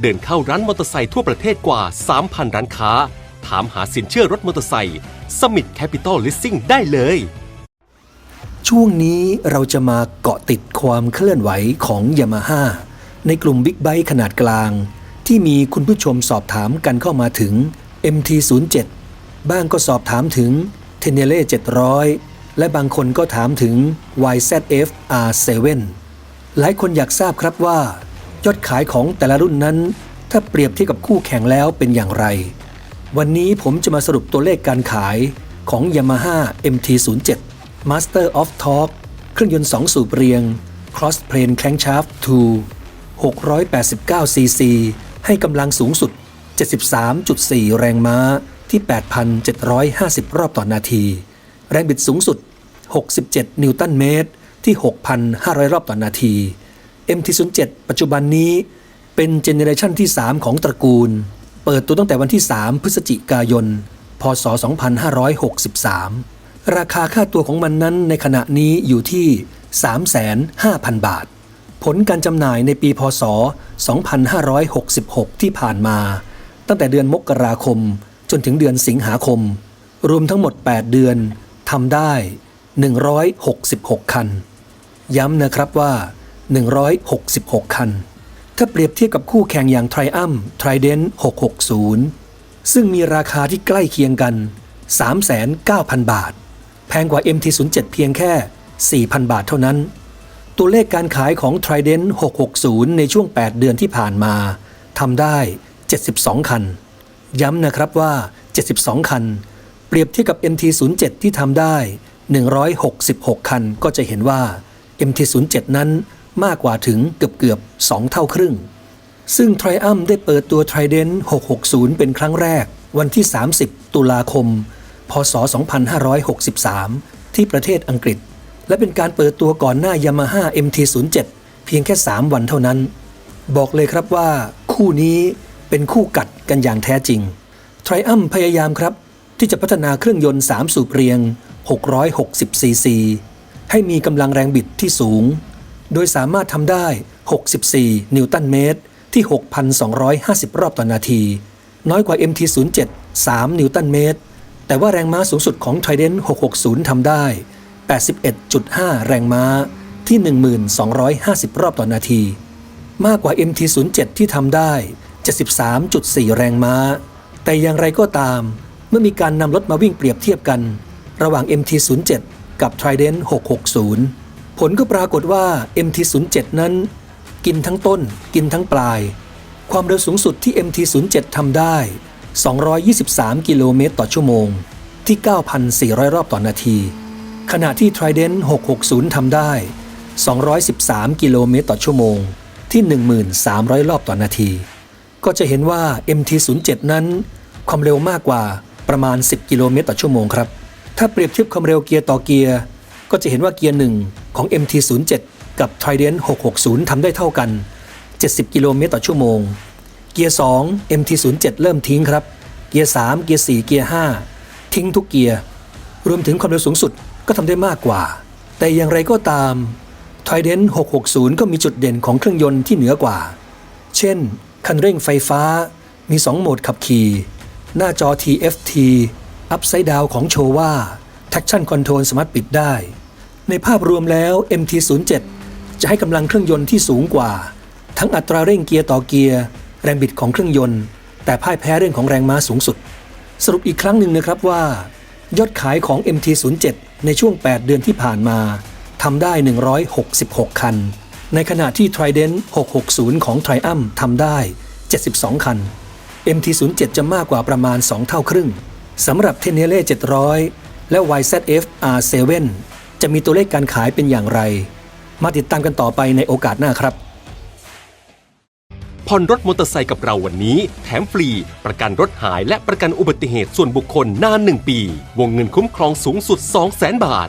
เดินเข้าร้านมอเตอร์ไซค์ทั่วประเทศกว่า 3,000 ร้านค้า ถามหาสินเชื่อรถมอเตอร์ไซค์สมิ t แคปิตอลลิสซิ่งได้เลย ช่วงนี้เราจะมาเกาะติดความเคลื่อนไหวของยามาฮ่าในกลุ่มบิ๊กไบค์ขนาดกลาง ที่มีคุณผู้ชมสอบถามกันเข้ามาถึง MT07 บ้างก็สอบถามถึง t e n e l e 700 และบางคนก็ถามถึง YZF R7 หลายคนอยากทราบครับว่า ยอดขายของแต่ละรุ่นนั้น ถ้าเปรียบเทียบกับคู่แข่งแล้วเป็นอย่างไร วันนี้ผมจะมาสรุปตัวเลขการขายของ Yamaha MT07 Master of Torque เครื่องยนต์ 2 สูบเรียง Cross Plane Crankshaft 2 689 cc ให้กำลังสูงสุด 73.4 แรงม้าที่ 8,750 รอบต่อนาที แรงบิดสูงสุด 67 นิวตันเมตรที่ 6,500 รอบต่อนาที MT07 ปัจจุบันนี้เป็นเจเนเรชันที่ 3 ของตระกูล เปิดตัวตั้งแต่วันที่ 3 พฤศจิกายน พศ 2563 ราคาค่าตัวของมันนั้นในขณะนี้อยู่ที่ 3,500,000 บาท ผลการจำหน่ายในปีพศ 2566 ที่ผ่านมา ตั้งแต่เดือนมกราคม จนถึงเดือนสิงหาคม รวมทั้งหมด 8 เดือนทำได้ 166 คัน ย้ำนะครับว่า 166 คัน ถ้าเปรียบเทียบกับคู่แข่งอย่าง Triumph Trident 660 ซึ่งมีราคาที่ใกล้เคียงกัน 39,000 บาท แพงกว่า MT07 เพียงแค่ 4,000 บาทเท่านั้น ตัวเลขการขายของ Trident 660 ในช่วง 8 เดือนที่ผ่านมาทำได้ 72 คัน ย้ำนะครับว่า 72 คัน เปรียบเทียบกับ MT07 ที่ทำได้ 166 คัน ก็จะเห็นว่า MT07 นั้น มากกว่าถึงเกือบเกือบๆ2เท่าครึ่ง ซึ่ง Triumph ได้เปิดตัว Trident 660 เป็นครั้งแรก วันที่ 30 ตุลาคม พศ 2563 ที่ประเทศอังกฤษ และเป็นการเปิดตัวก่อนหน้า Yamaha MT07 เพียงแค่ 3 วันเท่านั้น บอกเลยครับว่า คู่นี้เป็นคู่กัดกันอย่างแท้จริง Triumph พยายามครับ ที่จะพัฒนาเครื่องยนต์ 3 สูบเรียง 660 ซีซีให้มีกำลังแรงบิดที่สูง โดยสามารถทำได้ 64 นิวตันเมตร ที่ 6,250 รอบต่อนาที น้อยกว่า MT07 3 นิวตันเมตร แต่ว่าแรงม้าสูงสุดของ Trident 660 ทำได้ 81.5 แรงม้าที่ 1,250 รอบต่อนาที มากกว่า MT07 ที่ทำได้ 73.4 แรงม้า แต่อย่างไรก็ตาม เมื่อมีการนำรถมาวิ่งเปรียบเทียบกัน ระหว่าง MT07 กับ Trident 660 ผลก็ปรากฏว่า MT07 นั้น กินทั้งต้น กินทั้งปลาย ความเร็วสูงสุดที่ MT07 ทำได้ 223 กิโลเมตรต่อชั่วโมง ที่ 9,400 รอบต่อนาที ขณะที่ Trident 660 ทำได้ 213 กิโลเมตรต่อชั่วโมง ที่ 1,300 รอบต่อนาที ก็จะเห็นว่า MT07 นั้น ความเร็วมากกว่าประมาณ 10 กิโลเมตรต่อชั่วโมงครับ ถ้าเปรียบเทียบความเร็วเกียร์ต่อเกียร์ ก็จะเห็นว่าเกียร์หนึ่ง ของ MT07 กับ Trident 660 ทำได้เท่ากัน 70 กิโลเมตรต่อชั่วโมง เกียร์ 2 MT07 เริ่มทิ้งครับ เกียร์ 3 เกียร์ 4 เกียร์ 5 ทิ้งทุกเกียร์ รวมถึงความเร็วสูงสุดก็ทำได้มากกว่า แต่อย่างไรก็ตาม Trident 660 ก็มีจุดเด่นของเครื่องยนต์ที่เหนือกว่า เช่น คันเร่งไฟฟ้า มี 2 โหมดขับขี่ หน้าจอ TFT Upside Down ของโชว่า Traction Control สามารถปิดได้ ในภาพรวมแล้ว MT07 จะให้กำลังเครื่องยนต์ที่สูงกว่า ทั้งอัตราเร่งเกียร์ต่อเกียร์ แรงบิดของเครื่องยนต์ แต่พ่ายแพ้เรื่องของแรงม้าสูงสุด สรุปอีกครั้งหนึ่งนะครับว่า ยอดขายของ MT07 ในช่วง 8 เดือนที่ผ่านมาทำได้ 166 คัน ในขณะที่ Trident 660 ของ Triumph ทำได้ 72 คัน MT07 จะมากกว่าประมาณ 2 เท่าครึ่งสำหรับ t e n e l e 700 และ YZF R7 จะมีตัวเลขการขายเป็นอย่างไร มาติดตามกันต่อไปในโอกาสหน้าครับผ่อนรถมอเตอร์ไซค์กับเราวันนี้ แถมฟรี ประกันรถหายและประกันอุบัติเหตุส่วนบุคคลนาน 1 ปี วงเงินคุ้มครองสูงสุด 200,000 บาท